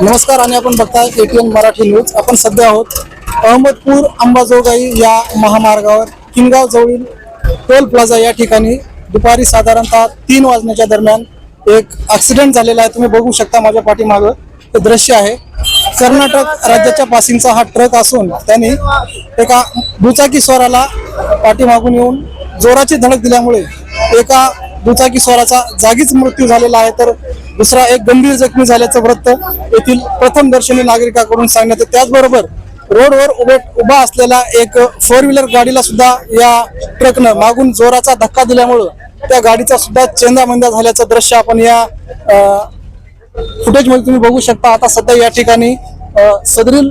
नमस्कार आणि आपण बघताय एटीएन मराठी न्यूज. आपण सध्या आहोत अहमदपूर अंबाजोगाई या महामार्गावर किनगाव जवळील टोल प्लाझा या ठिकाणी. दुपारी साधारणतः तीन वाजण्याच्या दरम्यान एक ऍक्सिडेंट झालेला आहे. तुम्ही बघू शकता माझ्या पाठीमागं. ते दृश्य आहे. कर्नाटक राज्याच्या पासिंगचा हा ट्रक असून त्यांनी एका दुचाकी स्वाराला पाठीमागून येऊन जोराची धडक दिल्यामुळे एका दुचाकी स्वाराचा जागीच मृत्यू झालेला आहे. तर दुसरा एक गंभीर जखमी झाल्याचं वृत्त येथील प्रथम दर्शनी नागरिकाकडून सांगण्यात येते. त्याचबरोबर रोडवर उभे उभा असलेला एक फोर व्हीलर गाडीला सुद्धा या ट्रकनं मागून जोराचा धक्का दिल्यामुळं त्या गाडीचा सुद्धा चेंदामंदा झाल्याचं दृश्य आपण या फुटेजमध्ये तुम्ही बघू शकता. आता सध्या या ठिकाणी सदरील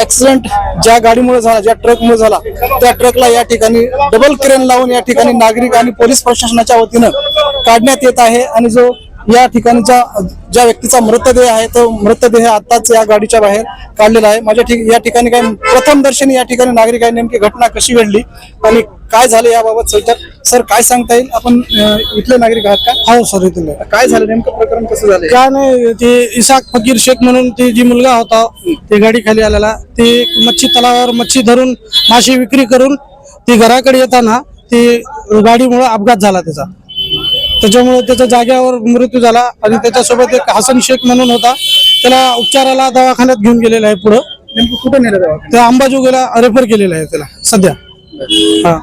ऍक्सिडेंट ज्या गाडीमुळे झाला ज्या ट्रकमुळे झाला त्या ट्रकला या ठिकाणी डबल क्रेन लावून या ठिकाणी नागरिक आणि पोलीस प्रशासनाच्या वतीनं काढण्यात येत आहे. आणि जो या ठिकाणच्या ज्या व्यक्तीचा मृतदेह आहे तो मृतदेह आताच या गाडीच्या बाहेर काढलेला आहे. माझ्या ठिक या ठिकाणी काय प्रथम दर्शनी या ठिकाणी नागरिक आहे. नेमकी घटना कशी घडली आणि काय झालं याबाबत सविस्तर सर काय सांगता येईल? आपण इथले नागरिक आहात का? हो सर इथले. काय झालं? नेमकं प्रकरण कसं झालं? काय नाही ते इसाक फकीर शेख म्हणून ते जी मुलगा होता ते गाडी खाली आलेला ते मच्छी तलावावर मच्छी धरून माशी विक्री करून ती घराकडे येताना ती गाडीमुळे अपघात झाला त्याचा. त्याच्यामुळे त्याच्या जाग्यावर मृत्यू झाला आणि त्याच्यासोबत एक हसन शेख म्हणून होता. त्याला उपचाराला दवाखान्यात घेऊन गेलेला आहे पुढं. नेमकं कुठं नेलं दवाखान्यात? त्या अंबाजोगीला रेफर केलेलं आहे त्याला सध्या. हा.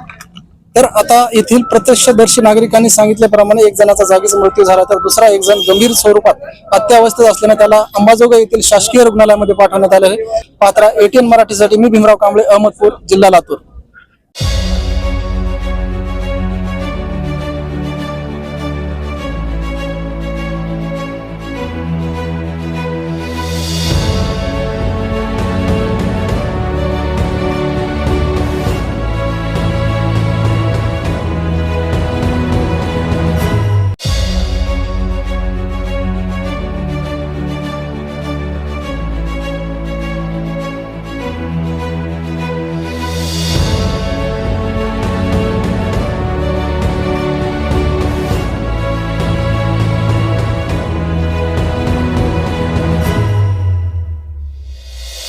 तर आता येथील प्रत्यक्षदर्शी नागरिकांनी सांगितल्याप्रमाणे एक जणाचा जागीच मृत्यू झाला तर दुसरा एक जण गंभीर स्वरूपात हत्यावस्थेत असल्याने त्याला अंबाजोगाई येथील शासकीय रुग्णालयामध्ये पाठवण्यात आले आहे. पात्रा एटीएन मराठीसाठी मी भीमराव कांबळे अहमदपूर जिल्हा लातूर.